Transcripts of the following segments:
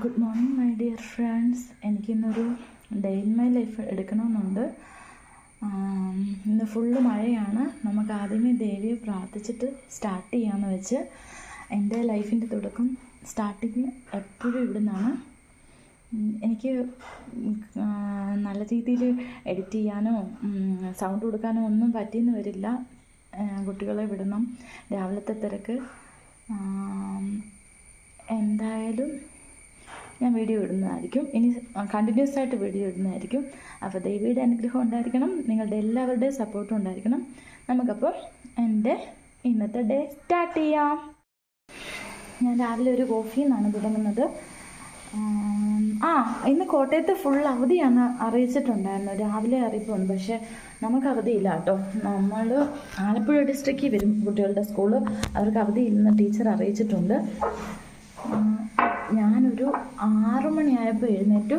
Good morning my dear friends എനിക്കിന്നൊരു day in my life എടുക്കണമെന്നുണ്ട്. ഇന്ന് full മഴയാണ്. നമുക്ക് ആദ്യമേ ദേവിയെ പ്രാർത്ഥിച്ചിട്ട് സ്റ്റാർട്ട് ചെയ്യാമെന്ന് വെച്ച് എന്റെ ലൈഫിന്റെ തുടക്കം സ്റ്റാർട്ടിങ് എപ്പോഴും ഇവിടുന്നാണ്. എനിക്ക് നല്ല രീതിയിൽ എഡിറ്റ് ചെയ്യാനോ സൗണ്ട് കൊടുക്കാനോ ഒന്നും പറ്റിയെന്ന് വരില്ല. കുട്ടികളെ വിടണം. രാവിലത്തെ തിരക്ക്. എന്തായാലും ഞാൻ വീഡിയോ ഇടുന്നതായിരിക്കും. ഇനി കണ്ടിന്യൂസ് ആയിട്ട് വീഡിയോ ഇടുന്നതായിരിക്കും. അപ്പോൾ ദേവിയുടെ അനുഗ്രഹം ഉണ്ടായിരിക്കണം. നിങ്ങളുടെ എല്ലാവരുടെയും സപ്പോർട്ടും ഉണ്ടായിരിക്കണം. നമുക്കപ്പോൾ എന്റെ ഇന്നത്തെ ഡേ സ്റ്റാർട്ട് ചെയ്യാം. ഞാൻ രാവിലെ ഒരു കോഫിയിൽ നിന്നാണ് തുടങ്ങുന്നത്. ആ ഇന്ന് കോട്ടയത്ത് ഫുൾ അവധിയാണ് അറിയിച്ചിട്ടുണ്ടായിരുന്നു. രാവിലെ അറിയിപ്പുണ്ട്. പക്ഷേ നമുക്ക് അവധിയില്ല കേട്ടോ. നമ്മൾ ആലപ്പുഴ ഡിസ്ട്രിക്റ്റിൽ വരും കുട്ടികളുടെ സ്കൂൾ അവർക്ക് അവധിയില്ലെന്ന് ടീച്ചർ അറിയിച്ചിട്ടുണ്ട്. ഞാനൊരു ആറു മണിയായപ്പോൾ എഴുന്നേറ്റു.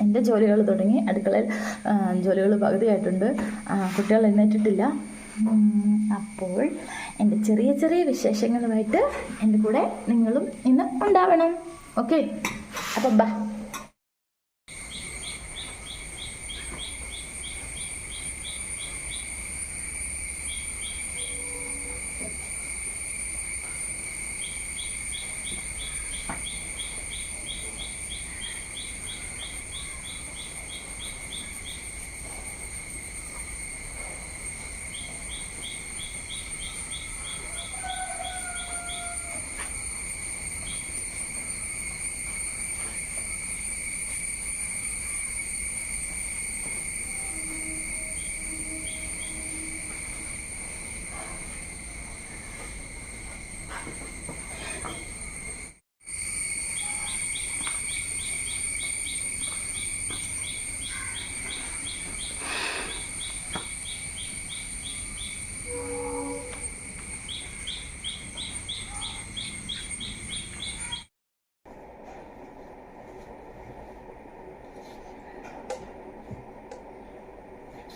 എന്റെ ജോലികൾ തുടങ്ങി. അടുക്കളയിൽ ജോലികൾ പകുതിയായിട്ടുണ്ട്. കുട്ടികൾ എഴുന്നേറ്റിട്ടില്ല. അപ്പോൾ എന്റെ ചെറിയ ചെറിയ വിശേഷങ്ങളുമായിട്ട് എന്റെ കൂടെ നിങ്ങളും ഇന്ന് ഉണ്ടാവണം. ഓക്കെ? അപ്പം ബാ.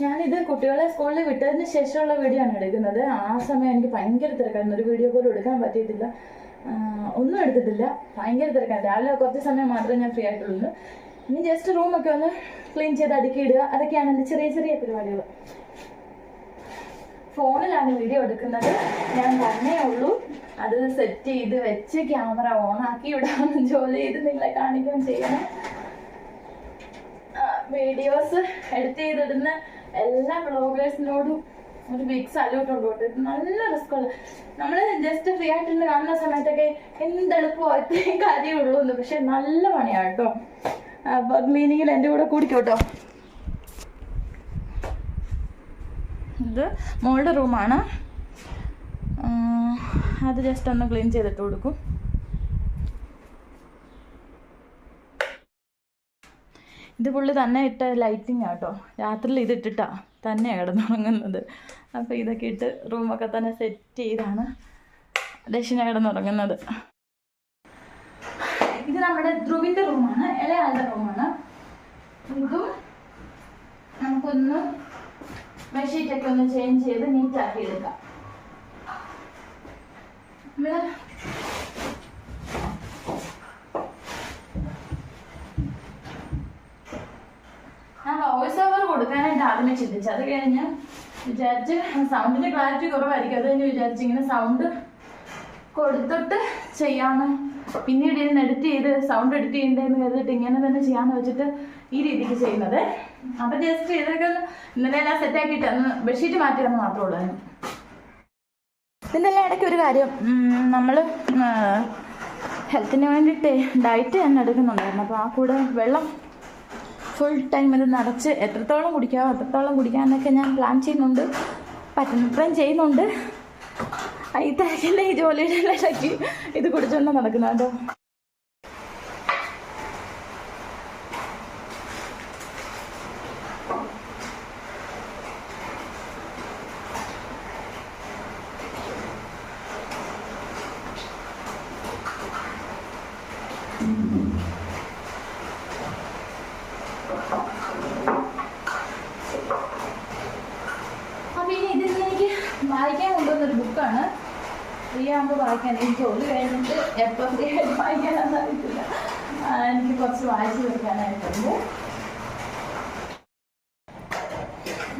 ഞാനിത് കുട്ടികളെ സ്കൂളിൽ വിട്ടതിന് ശേഷമുള്ള വീഡിയോ ആണ് എടുക്കുന്നത്. ആ സമയം എനിക്ക് ഭയങ്കര തിരക്കായിരുന്നു. ഒരു വീഡിയോ പോലും എടുക്കാൻ പറ്റിയിട്ടില്ല. ഒന്നും എടുത്തിട്ടില്ല. ഭയങ്കര തിരക്കാണ്. രാവിലെ കുറച്ച് സമയം മാത്രമേ ഞാൻ ഫ്രീ ആയിട്ടുള്ളൂ. ഇനി ജസ്റ്റ് റൂമൊക്കെ ഒന്ന് ക്ലീൻ ചെയ്ത് അടുക്കി ഇടുക. അതൊക്കെയാണ് എന്റെ ചെറിയ ചെറിയ പരിപാടികൾ. ഫോണിലാണ് വീഡിയോ എടുക്കുന്നത്. ഞാൻ തന്നേ ഉള്ളൂ. അത് സെറ്റ് ചെയ്ത് വെച്ച് ക്യാമറ ഓൺ ആക്കി ഇടാൻ ജോലി ചെയ്ത് നിങ്ങളെ കാണിക്കുകയും ചെയ്യണം. വീഡിയോസ് എഡിറ്റ് ചെയ്തിടുന്ന എല്ലാ ബ്ലോഗേഴ്സിനോടും ഒരു ബിഗ് സല്യൂട്ട് ഉണ്ട് കേട്ടോ. ഇത് നല്ല റിസ്ക് ഉള്ള നമ്മൾ ജസ്റ്റ് ഫ്രീ ആയിട്ടിരുന്ന് കാണുന്ന സമയത്തൊക്കെ എന്ത് എളുപ്പമോ ഇത്രയും കാര്യമുള്ളൂ എന്ന് പക്ഷെ നല്ല പണിയാണ് കേട്ടോ. ക്ലീനിങ്ങിൽ എന്റെ കൂടെ കൂടിക്കോട്ടോ ഇത് മോളുടെ റൂമാണ് അത് ജസ്റ്റ് ഒന്ന് ക്ലീൻ ചെയ്തിട്ട് കൊടുക്കും. ഇത് പുള്ളി തന്നെ ഇട്ട ലൈറ്റിംഗ് ആട്ടോ രാത്രിയിൽ ഇതിട്ടിട്ടാ തന്നെ കിടന്നുറങ്ങുന്നത്. അപ്പോൾ ഇതൊക്കെ ഇട്ട് റൂമൊക്കെ തന്നെ സെറ്റ് ചെയ്താണ് ദക്ഷിണ കിടന്നുറങ്ങുന്നത്. ഇത് നമ്മുടെ ധ്രുവിന്റെ റൂമാണ് ഇളയാളുടെ റൂമാണ് ഇതും നമുക്കൊന്ന് ബെഡ്ഷീറ്റൊക്കെ ഒന്ന് ചേഞ്ച് ചെയ്ത് നീറ്റാക്കി എടുക്കാം. നമ്മൾ ഞാൻ വോയിസ് ഓവർ കൊടുക്കാനായിട്ട് ആദ്യമേ ചിന്തിച്ചു. അത് കഴിഞ്ഞ് വിചാരിച്ച് സൗണ്ടിന്റെ ക്ലാരിറ്റി കുറവായിരിക്കും. അത് കഴിഞ്ഞ് വിചാരിച്ച് ഇങ്ങനെ സൗണ്ട് കൊടുത്തിട്ട് ചെയ്യാന്ന് പിന്നീട് ഇതിന് എഡിറ്റ് ചെയ്ത് സൗണ്ട് എഡിറ്റ് ചെയ്യണ്ടെന്ന് കരുതിട്ട് ഇങ്ങനെ തന്നെ ചെയ്യാന്ന് വെച്ചിട്ട് ഈ രീതിക്ക് ചെയ്യുന്നത്. അപ്പം ജസ്റ്റ് ഇതൊക്കെ ഇന്നലെ എല്ലാം സെറ്റാക്കിയിട്ട് അന്ന് ബെഡ്ഷീറ്റ് മാറ്റിയെന്ന് മാത്രമേ ഉള്ളൂ ഇതിന്റെ എല്ലാം ഇടയ്ക്ക് ഒരു കാര്യം നമ്മൾ ഹെൽത്തിന് വേണ്ടിയിട്ട് ഡയറ്റ് തന്നെ എടുക്കുന്നുണ്ടായിരുന്നു. അപ്പോൾ ആ കൂടെ വെള്ളം ഫുൾ ടൈം ഇത് നിറച്ച് എത്രത്തോളം കുടിക്കാമോ അത്രത്തോളം കുടിക്കാമെന്നൊക്കെ ഞാൻ പ്ലാൻ ചെയ്യുന്നുണ്ട്. പറ്റുന്നത്രയും ചെയ്യുന്നുണ്ട്. ഈ തിരക്കിന്റെ ഈ ജോലിയുടെ ഇടയ്ക്ക് ഇത് കുടിച്ചുകൊണ്ട് നടക്കുന്നത്. കേട്ടോ അപ്പോൾ ഇനി ഇതിൽ എനിക്ക് വായിക്കാൻ കൊണ്ടുവന്നൊരു ബുക്കാണ്. ഫ്രീ ആകുമ്പോൾ വായിക്കാൻ എനിക്ക് ജോലി കഴിഞ്ഞിട്ട് എപ്പോൾ ഫ്രീ ആയിട്ട് വായിക്കാനൊന്നും അറിയത്തില്ല. എനിക്ക് കുറച്ച് വായിച്ചു വെക്കാനായിട്ടുണ്ട്.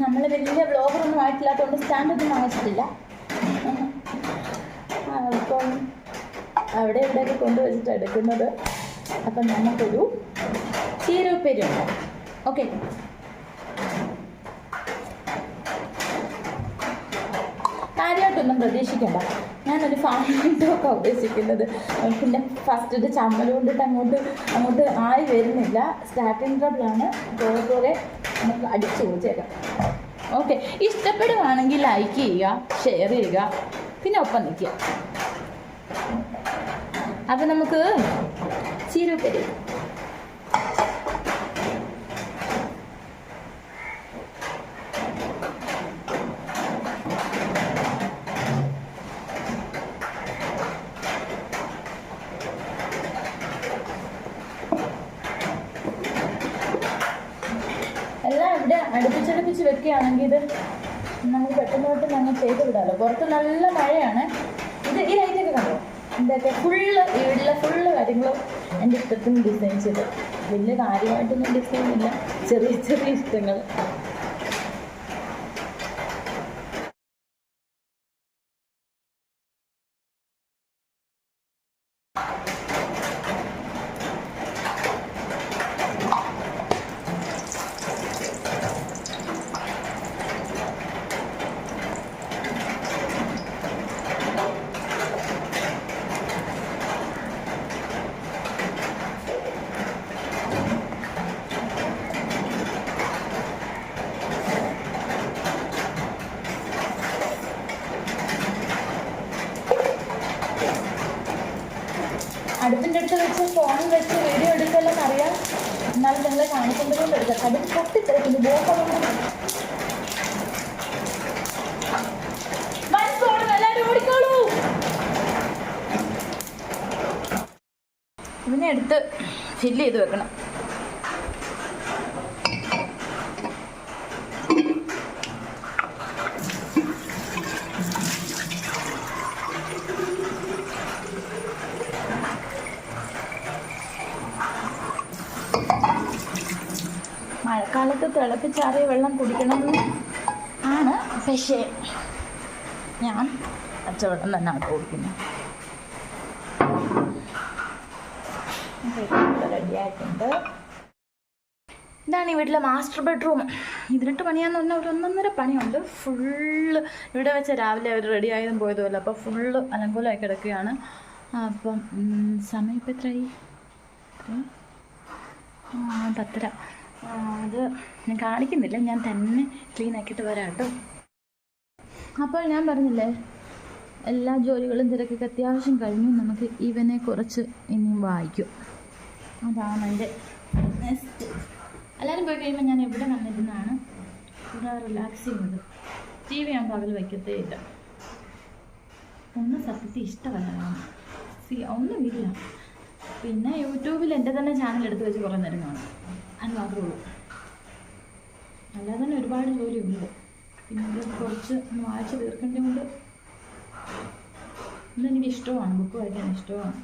നമ്മൾ വലിയ ബ്ലോഗറൊന്നും ആയിട്ടില്ലാത്തതുകൊണ്ട് സ്റ്റാൻഡൊന്നും വാങ്ങിച്ചിട്ടില്ല. അപ്പം അവിടെ ഇവിടെയൊക്കെ കൊണ്ടുവച്ചിട്ട് എടുക്കുന്നത്. അപ്പം നമുക്കൊരു ചീരപ്പേരി ഉണ്ട് ഓക്കെ കാര്യമായിട്ടൊന്നും പ്രതീക്ഷിക്കണ്ട. ഞാനൊരു ഫാമിലിട്ടൊക്കെ ഉദ്ദേശിക്കുന്നത്. പിന്നെ ഫസ്റ്റ് ഇത് ചമ്മൽ കൊണ്ടിട്ട് അങ്ങോട്ട് അങ്ങോട്ട് ആയി വരുന്നില്ല. സ്റ്റാർട്ടിങ് ട്രബിളാണ് കുറെ കുറെ നമുക്ക് അടിച്ചു ചോദിച്ചേക്കാം ഓക്കെ ഇഷ്ടപ്പെടുവാണെങ്കിൽ ലൈക്ക് ചെയ്യുക ഷെയർ ചെയ്യുക. പിന്നെ ഒപ്പം നിൽക്കുക. അപ്പം നമുക്ക് ചീരപ്പേരി എല്ലാം ഇവിടെ അടുപ്പിച്ചടുപ്പിച്ച് വെക്കുകയാണെങ്കിൽ ഇത് നമുക്ക് പെട്ടെന്ന് പെട്ടെന്ന് അങ്ങ് ചെയ്ത് വിടാമല്ലോ പുറത്ത് നല്ല മഴയാണ്. ഇത് ഈ ലൈറ്റൊക്കെ കണ്ടോ? ഇതൊക്കെ ഫുള്ള് വീട്ടിലെ ഫുള്ള് കാര്യങ്ങളും എന്റെ ഇഷ്ടത്തിന് ഡിസൈൻ ചെയ്ത്. വലിയ കാര്യമായിട്ടൊന്നും ഡിസൈൻ ഇല്ല. ചെറിയ ചെറിയ ഇഷ്ടങ്ങൾ വെച്ച് ഫോൺ വെച്ച് വീഡിയോ എടുക്കലെന്ന് അറിയാം. എന്നാലും നിങ്ങളെ കാണിക്കുമ്പോഴും എടുക്കാം അടുപ്പ് പൊട്ടിത്തെറിക്കുന്നു. ബോക്കം എല്ലാവരും ഓടിക്കോളൂ. ഇതിനെ എടുത്ത് ഫില്ല് ചെയ്ത് വെക്കണം. മഴക്കാലത്ത് തിളപ്പിച്ചാറിയ വെള്ളം കുടിക്കണം ആണ്. പക്ഷേ ഞാൻ കച്ചവടം തന്നെ ആട്ടോ കുടിക്കുന്നത് റെഡിയായിട്ടുണ്ട് ഇതാണ് ഈ വീട്ടിലെ മാസ്റ്റർ ബെഡ്റൂം ഇതിനിട്ട് പണിയാന്ന് പറഞ്ഞാൽ ഒരു ഒന്നൊന്നര പണിയുണ്ട്. ഫുള്ള് ഇവിടെ വെച്ച് രാവിലെ അവർ റെഡി ആയതും പോയതുമല്ല. അപ്പോൾ ഫുള്ള് അലങ്കോലമായി കിടക്കുകയാണ്. അപ്പം സമയം ഇപ്പം എത്രയായി? പത്തര. അത് ഞാൻ കാണിക്കുന്നില്ല. ഞാൻ തന്നെ ക്ലീൻ ആക്കിയിട്ട് വരാം കേട്ടോ. അപ്പോൾ ഞാൻ പറഞ്ഞില്ലേ എല്ലാ ജോലികളും തിരക്കൊക്കെ അത്യാവശ്യം കഴിഞ്ഞു. നമുക്ക് ഇവനെ കുറച്ച് ഇനിയും വായിക്കും. അതാണ് എന്റെ നെക്സ്റ്റ് എല്ലാവരും പോയി കഴിയുമ്പോൾ ഞാൻ എവിടെ വന്നിരുന്നാണ്? ഇവിടെ റിലാക്സ് ചെയ്യുന്നത് ടി വി ഞാൻ പകൽ വയ്ക്കത്തേ ഇല്ല. ഒന്നും സത്യത്തിൽ ഇഷ്ടമല്ല സി ഒന്നും ഇല്ല പിന്നെ യൂട്യൂബിൽ എന്റെ തന്നെ ചാനൽ എടുത്ത് വെച്ച് കുറേ നേരം കാണും. അത് മാത്രമേ ഉള്ളൂ. അല്ലാതെ തന്നെ ഒരുപാട് ജോലിയുണ്ട്. പിന്നെ ഇത് കുറച്ച് ഒന്ന് വായിച്ച് തീർക്കേണ്ടതുകൊണ്ട് ഇതെനിക്ക് ഇഷ്ടമാണ്. ബുക്ക് വായിക്കാൻ ഇഷ്ടമാണ്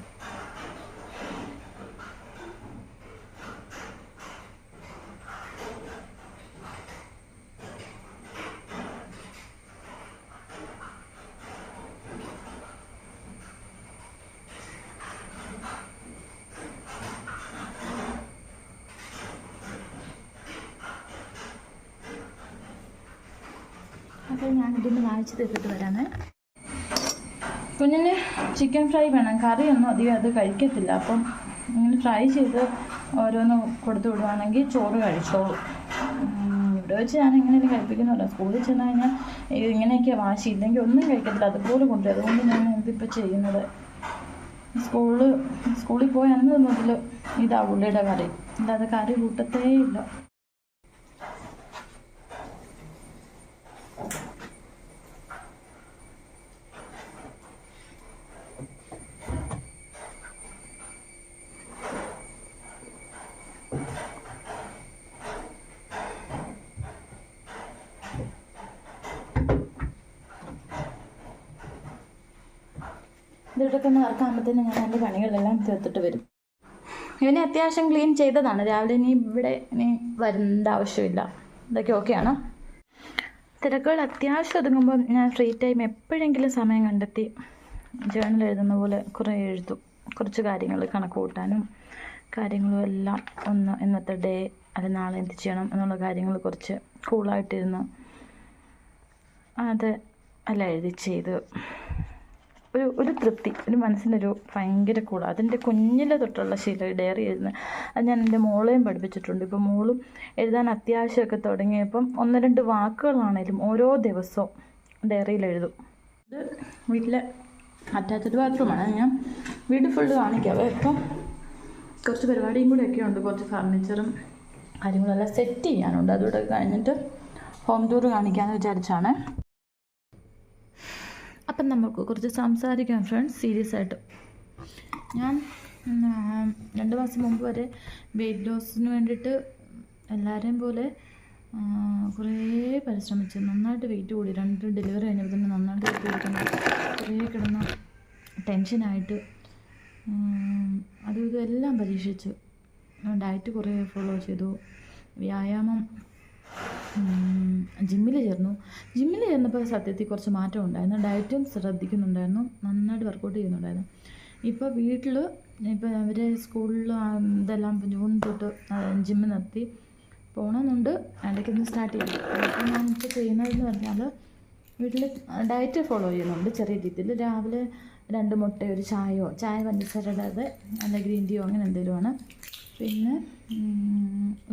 അപ്പോൾ ഞാൻ ഇതൊന്ന് വാങ്ങിച്ച് തീർത്തിട്ട് വരാമേ. കുഞ്ഞിന് ചിക്കൻ ഫ്രൈ വേണം. കറിയൊന്നും അധികം അത് കഴിക്കത്തില്ല. അപ്പം ഇങ്ങനെ ഫ്രൈ ചെയ്ത് ഓരോന്ന് കൊടുത്തു വിടുവാണെങ്കിൽ ചോറ് കഴിച്ചോളൂ. ഇവിടെ വെച്ച് ഞാൻ എങ്ങനെയും കഴിപ്പിക്കുന്നില്ല സ്കൂളിൽ ചെന്ന് കഴിഞ്ഞാൽ ഇങ്ങനെയൊക്കെ വാശി. ഇല്ലെങ്കിൽ ഒന്നും കഴിക്കത്തില്ല. അതുപോലെ കൊണ്ടുവരും. അതുകൊണ്ട് ഞാൻ ഇതിപ്പോൾ ചെയ്യുന്നത്. സ്കൂളിൽ സ്കൂളിൽ പോയി അന്ന് മുതൽ ഇതാ ഉള്ളിയുടെ കറി. അല്ലാതെ കറി കൂട്ടത്തേ ഇല്ല. കമ്പ്യൂട്ടറൊക്കെ ഒന്ന് വർക്കാകുമ്പോഴത്തേനും ഞാൻ എന്റെ പണികളെല്ലാം തീർത്തിട്ട് വരും. ഇവനെ അത്യാവശ്യം ക്ലീൻ ചെയ്തതാണ്. രാവിലെ ഇനി ഇവിടെ ഇനി വരേണ്ട ആവശ്യമില്ല. ഇതൊക്കെ ഓക്കെയാണ് തിരക്കുകൾ അത്യാവശ്യം ഒതുങ്ങുമ്പോൾ ഞാൻ ഫ്രീ ടൈം എപ്പോഴെങ്കിലും സമയം കണ്ടെത്തി ജേണൽ എഴുതുന്ന പോലെ കുറേ എഴുതും. കുറച്ച് കാര്യങ്ങൾ കണക്ക് കൂട്ടാനും കാര്യങ്ങളും എല്ലാം ഒന്ന് ഇന്നത്തെ ഡേ അല്ലെങ്കിൽ നാളെ എന്ത് ചെയ്യണം എന്നുള്ള കാര്യങ്ങൾ കുറച്ച് കൂളായിട്ടിരുന്ന് അത് എല്ലാം എഴുതി ചെയ്ത് ഒരു ഒരു തൃപ്തി ഒരു മനസ്സിനൊരു ഭയങ്കര കൂൾ അതെന്റെ കുഞ്ഞിലെ തൊട്ടുള്ള ശീലം ഡയറി എഴുതുന്നത് അത് ഞാൻ എന്റെ മോളെയും പഠിപ്പിച്ചിട്ടുണ്ട്. ഇപ്പം മോളും എഴുതാൻ അത്യാവശ്യമൊക്കെ തുടങ്ങിയപ്പം ഒന്ന് രണ്ട് വാക്കുകളാണേലും ഓരോ ദിവസവും ഡയറിയിൽ എഴുതും. ഇത് വീട്ടിലെ അറ്റാച്ച്ഡ് ബാത്റൂമാണ്. ഞാൻ വീട് ഫുള്ള് കാണിക്കാവേ ഇപ്പം കുറച്ച് പരിപാടിയും കൂടെ ഒക്കെ ഉണ്ട്. കുറച്ച് ഫർണിച്ചറും കാര്യങ്ങളെല്ലാം സെറ്റ് ചെയ്യാനുണ്ട്. അതുകൂടെ കഴിഞ്ഞിട്ട് ഹോം ടൂർ കാണിക്കാമെന്ന് വിചാരിച്ചാണ്. അപ്പം നമുക്ക് കുറച്ച് സംസാരിക്കാം ഫ്രണ്ട്സ് സീരിയസ് ആയിട്ട്. ഞാൻ രണ്ട് മാസം മുമ്പ് വരെ വെയിറ്റ് ലോസിന് വേണ്ടിയിട്ട് എല്ലാവരെയും പോലെ കുറേ പരിശ്രമിച്ചു. നന്നായിട്ട് വെയിറ്റ് കൂടി. രണ്ട് ഡെലിവറി കഴിഞ്ഞപ്പോൾ തന്നെ നന്നായിട്ട് വെയിറ്റ് കൂടിക്കുന്നു കുറേ കിടന്ന ടെൻഷനായിട്ട് അതും ഇതും എല്ലാം പരീക്ഷിച്ചു. ഡയറ്റ് കുറേ ഫോളോ ചെയ്തു. വ്യായാമം ജിമ്മിൽ ചേർന്നു. ജിമ്മിൽ ചേർന്നപ്പോൾ സത്യത്തിൽ കുറച്ച് മാറ്റം ഉണ്ടായിരുന്നു ഡയറ്റും ശ്രദ്ധിക്കുന്നുണ്ടായിരുന്നു. നന്നായിട്ട് വർക്കൗട്ട് ചെയ്യുന്നുണ്ടായിരുന്നു. ഇപ്പോൾ വീട്ടിൽ ഇപ്പോൾ അവർ സ്കൂളിൽ ഇതെല്ലാം ജൂൺ തൊട്ട് ജിമ്മ് നിർത്തി പോകണമെന്നുണ്ട് ഇടയ്ക്കൊന്ന് സ്റ്റാർട്ട് ചെയ്തു അപ്പോൾ ഞാൻ ഇപ്പോൾ ചെയ്യുന്നതെന്ന് പറഞ്ഞാൽ വീട്ടിൽ ഡയറ്റ് ഫോളോ ചെയ്യുന്നുണ്ട് ചെറിയ രീതിയിൽ. രാവിലെ രണ്ട് മുട്ട ഒരു ചായയോ ചായ പഞ്ചസാര അല്ല ഗ്രീൻ ടീയോ അങ്ങനെ എന്തെങ്കിലുമാണ്. പിന്നെ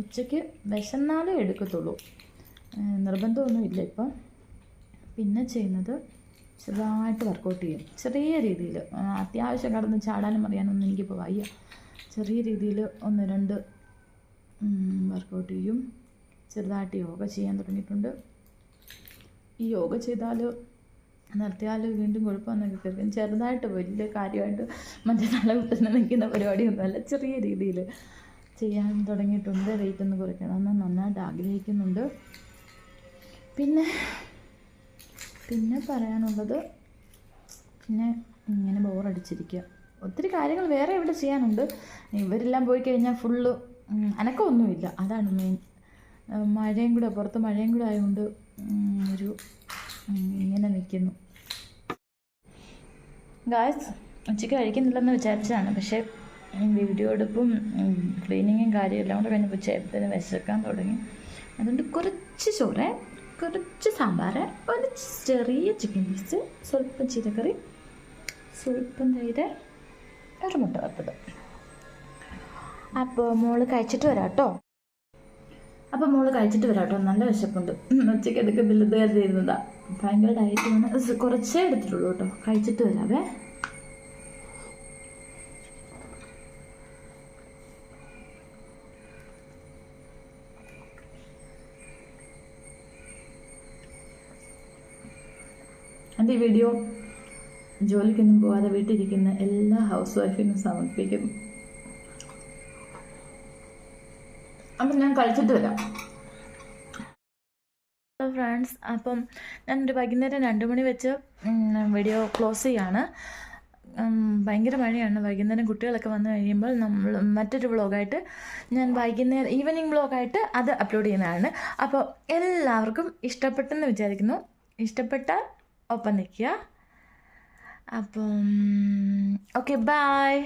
ഉച്ചയ്ക്ക് വിശന്നാലേ എടുക്കത്തുള്ളൂ. ഏഹ് നിർബന്ധമൊന്നും ഇപ്പം. പിന്നെ ചെയ്യുന്നത് ചെറുതായിട്ട് വർക്കൗട്ട് ചെയ്യും. ചെറിയ രീതിയിൽ അത്യാവശ്യം കടന്ന് ചാടാനും അറിയാനൊന്നും എനിക്കിപ്പോൾ വയ്യ. ചെറിയ രീതിയിൽ ഒന്ന് രണ്ട് വർക്കൗട്ട് ചെയ്യും. ചെറുതായിട്ട് യോഗ ചെയ്യാൻ തുടങ്ങിയിട്ടുണ്ട്. ഈ യോഗ ചെയ്താൽ നിർത്തിയാൽ വീണ്ടും കുഴപ്പമെന്നൊക്കെ കേൾക്കും ചെറുതായിട്ട് വലിയ കാര്യമായിട്ട് മറ്റേ നല്ല കുത്തുന്ന നിൽക്കുന്ന പരിപാടിയൊന്നുമല്ല. ചെറിയ രീതിയിൽ ചെയ്യാൻ തുടങ്ങിയിട്ടുണ്ട്. വെയിറ്റ് ഒന്ന് കുറയ്ക്കണമെന്ന് നന്നായിട്ട് ആഗ്രഹിക്കുന്നുണ്ട്. പിന്നെ പിന്നെ പറയാനുള്ളത് പിന്നെ ഇങ്ങനെ ബോറടിച്ചിരിക്കുക ഒത്തിരി കാര്യങ്ങൾ വേറെ ഇവിടെ ചെയ്യാനുണ്ട്. ഇവരെല്ലാം പോയി കഴിഞ്ഞാൽ ഫുള്ള് അനക്കമൊന്നുമില്ല. അതാണ് മെയിൻ മഴയും കൂടെ പുറത്ത് മഴയും കൂടെ ആയതുകൊണ്ട് ഒരു ഇങ്ങനെ നിൽക്കുന്നു ഗായസ് ഉച്ചയ്ക്ക് കഴിക്കുന്നില്ലെന്ന് വിചാരിച്ചതാണ്. പക്ഷേ വീഡിയോ എടുപ്പും ക്ലീനിങ്ങും കാര്യമെല്ലാം കൂടെ കഴിഞ്ഞപ്പോൾ ഉച്ചയപ്പത്തിന് വിശക്കാൻ തുടങ്ങി. അതുകൊണ്ട് കുറച്ച് ചോറ് കുറച്ച് സാമ്പാർ ഒരു ചെറിയ ചിക്കൻ പീസ് സ്വല്പം ചീരക്കറി സ്വല്പം തൈര് ഒരു മുട്ട വറുത്തത്. അപ്പോൾ മോൾ കഴിച്ചിട്ട് വരാം കേട്ടോ അപ്പോൾ മോൾ കഴിച്ചിട്ട് വരാം കേട്ടോ നല്ല വിശപ്പുണ്ട്. ഉച്ചയ്ക്ക് എടുക്കുന്നില്ല ഇത് കരുതിയിരുന്നതാ ഭയങ്കര ഡയറ്റ് വേണം കുറച്ചേ എടുത്തിട്ടുള്ളൂ കേട്ടോ. കഴിച്ചിട്ട് വരാവേ. എന്റെ വീഡിയോ ജോലിക്കൊന്നും പോകാതെ വീട്ടിലിരിക്കുന്ന എല്ലാ ഹൗസ് വൈഫിനും സമർപ്പിക്കും. അപ്പം ഞാൻ കഴിച്ചിട്ട് വരാം. ഹലോ ഫ്രണ്ട്സ് അപ്പം ഞാനൊരു വൈകുന്നേരം രണ്ട് മണി വെച്ച് വീഡിയോ ക്ലോസ് ചെയ്യാണ്. ഭയങ്കര മഴയാണ്. വൈകുന്നേരം കുട്ടികളൊക്കെ വന്നു കഴിയുമ്പോൾ നമ്മൾ മറ്റൊരു വ്ളോഗായിട്ട് ഞാൻ വൈകുന്നേരം ഈവനിങ് വ്ളോഗായിട്ട് അത് അപ്ലോഡ് ചെയ്യുന്നതാണ്. അപ്പോൾ എല്ലാവർക്കും ഇഷ്ടപ്പെട്ടെന്ന് വിചാരിക്കുന്നു. ഇഷ്ടപ്പെട്ടാൽ ഒപ്പം നിൽക്കുക അപ്പം ഓക്കെ ബായ്